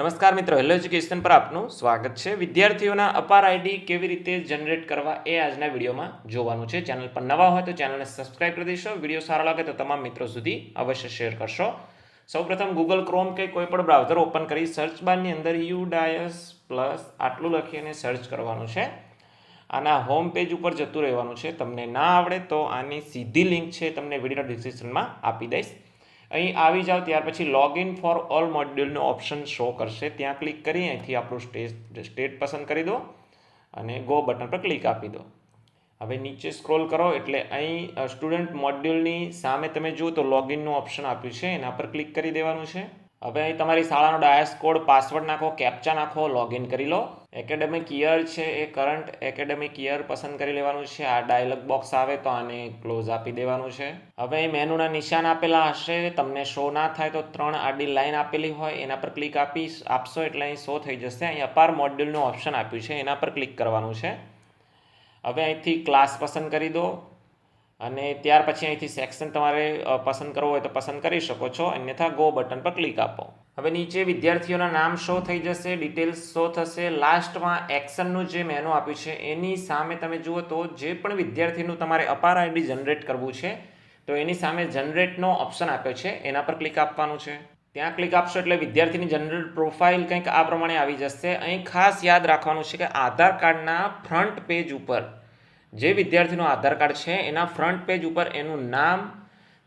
નમસ્કાર મિત્રો hello education પર આપનું સ્વાગત છે. વિદ્યાર્થીઓના અપાર આઈડી કેવી રીતે જનરેટ કરવા એ આજના વિડીયોમાં જોવાનું છે. ચેનલ પર નવા હોય તો ચેનલને સબસ્ક્રાઇબ કરી દેશો. વીડિયો સારો લાગે તો તમામ મિત્રો સુધી અવશ્ય શેર કરશો. સૌપ્રથમ ગૂગલ ક્રોમ કે કોઈ પણ બ્રાઉઝર ઓપન કરી સર્ચ બારની અંદર યુ ડાયસ પ્લસ આટલું લખીને સર્ચ કરવાનું છે. આના હોમ પેજ ઉપર જતું રહેવાનું છે. તમને ના આવડે તો આની સીધી લિંક છે તમને વીડિયો ડિસ્ક્રિપ્શનમાં આપી દઈશ. અહીં આવી જાઓ, ત્યાર પછી લોગિન ફોર ઓલ મોડ્યુલનો ઓપ્શન શો કરશે. ત્યાં ક્લિક કરી, અહીંથી આપણું સ્ટેટ સ્ટેટ પસંદ કરી દો અને ગો બટન પર ક્લિક આપી દો. હવે નીચે સ્ક્રોલ કરો, એટલે અહીં સ્ટુડન્ટ મોડ્યુલની સામે તમે જુઓ તો લોગિનનું ઓપ્શન આપ્યું છે, એના પર ક્લિક કરી દેવાનું છે. હવે અહીં તમારી શાળાનો ડાયસ કોડ, પાસવર્ડ નાખો, કેપ્ચા નાખો લોગિન કરી લો. એકેડેમિક યર છે એ કરંટ એકેડેમિક યર પસંદ કરી લેવાનું છે. આ ડાયલોગ બોક્સ આવે તો આને ક્લોઝ આપી દેવાનું છે. હવે અહીં મેનુના નિશાન આપેલા હશે. તમને શો ના થાય તો ત્રણ આડી લાઇન આપેલી હોય, એના પર ક્લિક આપી આપશો એટલે અહીં શો થઈ જશે. અહીં અપાર મોડ્યુલનું ઓપ્શન આપ્યું છે. એના પર ક્લિક કરવાનું છે. હવે અહીંથી ક્લાસ પસંદ કરી દો. અને ત્યાર પછી અહીંથી સેક્શન તમારે પસંદ કરવું હોય તો પસંદ કરી શકો છો. અન્યથા ગો બટન પર ક્લિક આપો. હવે નીચે વિદ્યાર્થીઓના નામ શો થઈ જશે ડિટેલ્સ શો થશે. લાસ્ટમાં એક્શનનું જે મેનુ આપ્યું છે, એની સામે તમે જુઓ તો જે પણ વિદ્યાર્થીનું તમારે અપાર આઈડી જનરેટ કરવું છે, તો એની સામે જનરેટનો ઓપ્શન આપ્યો છે. એના પર ક્લિક આપવાનું છે. ત્યાં ક્લિક આપશો એટલે વિદ્યાર્થીની જનરલ પ્રોફાઇલ કંઈક આ પ્રમાણે આવી જશે. અહીં ખાસ યાદ રાખવાનું છે કે આધાર કાર્ડના ફ્રન્ટ પેજ ઉપર જે વિદ્યાર્થીનું આધાર કાર્ડ છે, એના ફ્રન્ટ પેજ ઉપર એનું નામ,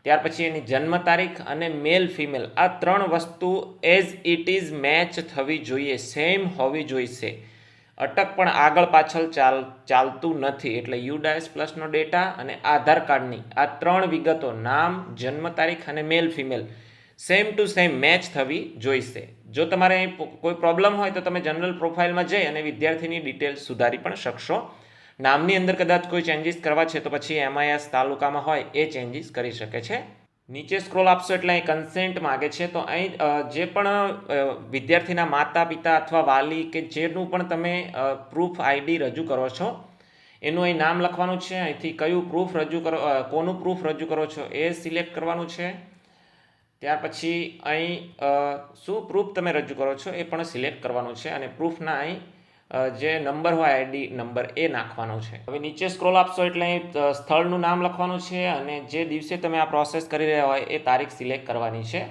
ત્યાર પછી એની જન્મ તારીખ અને મેલ ફિમેલ આ ત્રણ વસ્તુ એઝ ઇટ ઇઝ મેચ થવી જોઈએ સેમ હોવી જોઈશે. અટક પણ આગળ પાછળ ચાલ, ચાલતું નથી, એટલે યુડાયસ પ્લસનો ડેટા અને આધાર કાર્ડની આ ત્રણ વિગતો, નામ, જન્મ તારીખ અને male female same to same match થવી જોઈશે. જો તમારે કોઈ પ્રોબ્લેમ હોય તો તમે જનરલ પ્રોફાઇલમાં જઈ અને વિદ્યાર્થીની ડિટેલ્સ સુધારી પણ શકશો. નામની અંદર કદાચ કોઈ ચેન્જીસ કરવા છે તો પછી એમઆઈએસ તાલુકામાં હોય એ ચેન્જીસ કરી શકે છે. નીચે સ્ક્રોલ આપશો એટલે અહીં કન્સેન્ટ માગે છે તો અહીં જે પણ વિદ્યાર્થીના માતા પિતા અથવા વાલી કે જેનું પણ તમે પ્રૂફ આઈડી રજૂ કરો છો, એનું અહીં નામ લખવાનું છે. અહીંથી કયું પ્રૂફ રજૂ કરો કોનું પ્રૂફ રજૂ કરો છો એ સિલેક્ટ કરવાનું છે. ત્યાર પછી અહીં શું પ્રૂફ તમે રજૂ કરો છો એ પણ સિલેક્ટ કરવાનું છે અને પ્રૂફના અહીં જે નંબર હોય આઈડી નંબર એ નાખવાનો છે. હવે નીચે સ્ક્રોલ આપશો એટલે અહીં સ્થળનું નામ લખવાનું છે અને જે દિવસે તમે આ પ્રોસેસ કરી રહ્યા હોય એ તારીખ સિલેક્ટ કરવાની છે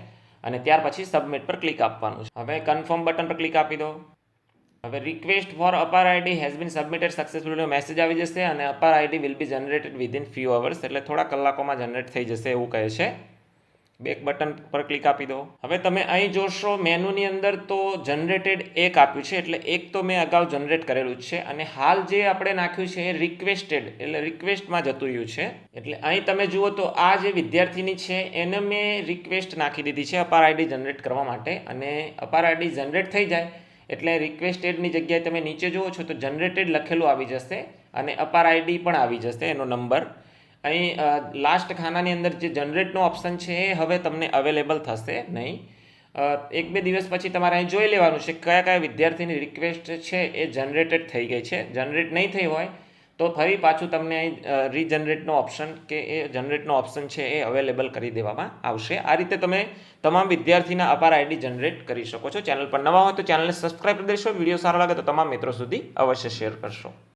અને ત્યાર પછી સબમિટ પર ક્લિક આપવાનું છે. હવે કન્ફર્મ બટન પર ક્લિક આપી દો. હવે request for APAAR ID has been submitted successfully message આવી જશે અને APAAR ID will be generated within few hours એટલે થોડા કલાકોમાં જનરેટ થઈ જશે એવું કહે છે. બેક બટન પર ક્લિક આપી દો. હવે તમે અહીં જોશો મેનુની અંદર તો જનરેટેડ એક આપ્યું છે, એટલે એક તો મેં અગાઉ જનરેટ કરેલું જ છે અને હાલ જે આપણે નાખ્યું છે એ રિક્વેસ્ટેડ એટલે રિક્વેસ્ટમાં જતું રહ્યું છે. એટલે અહીં તમે જુઓ તો આ જે વિદ્યાર્થીની છે એને મેં રિક્વેસ્ટ નાખી દીધી છે અપાર આઈડી જનરેટ કરવા માટે અને અપાર આઈડી જનરેટ થઈ જાય, એટલે રિક્વેસ્ટેડની જગ્યાએ તમે નીચે જુઓ છો તો જનરેટેડ લખેલું આવી જશે અને અપાર આઈડી પણ આવી જશે એનો નંબર અહીં લાસ્ટ ખાનાની અંદર જે જનરેટનો ઓપ્શન છે એ હવે તમને અવેલેબલ થશે નહીં. એક બે દિવસ પછી તમારે અહીં જોઈ લેવાનું છે કયા કયા વિદ્યાર્થીની રિક્વેસ્ટ છે એ જનરેટેડ થઈ ગઈ છે. જનરેટ નહીં થઈ હોય તો ફરી પાછું તમને અહીં રીજનરેટનો ઓપ્શન કે એ જનરેટનો ઓપ્શન છે એ અવેલેબલ કરી દેવામાં આવશે. આ રીતે તમે તમામ વિદ્યાર્થીના અપાર આઈડી જનરેટ કરી શકો છો. ચેનલ પર નવા હોય તો ચેનલને સબસ્ક્રાઇબ કરી દેશો. વીડિયો સારો લાગે તો તમામ મિત્રો સુધી અવશ્ય શેર કરશો.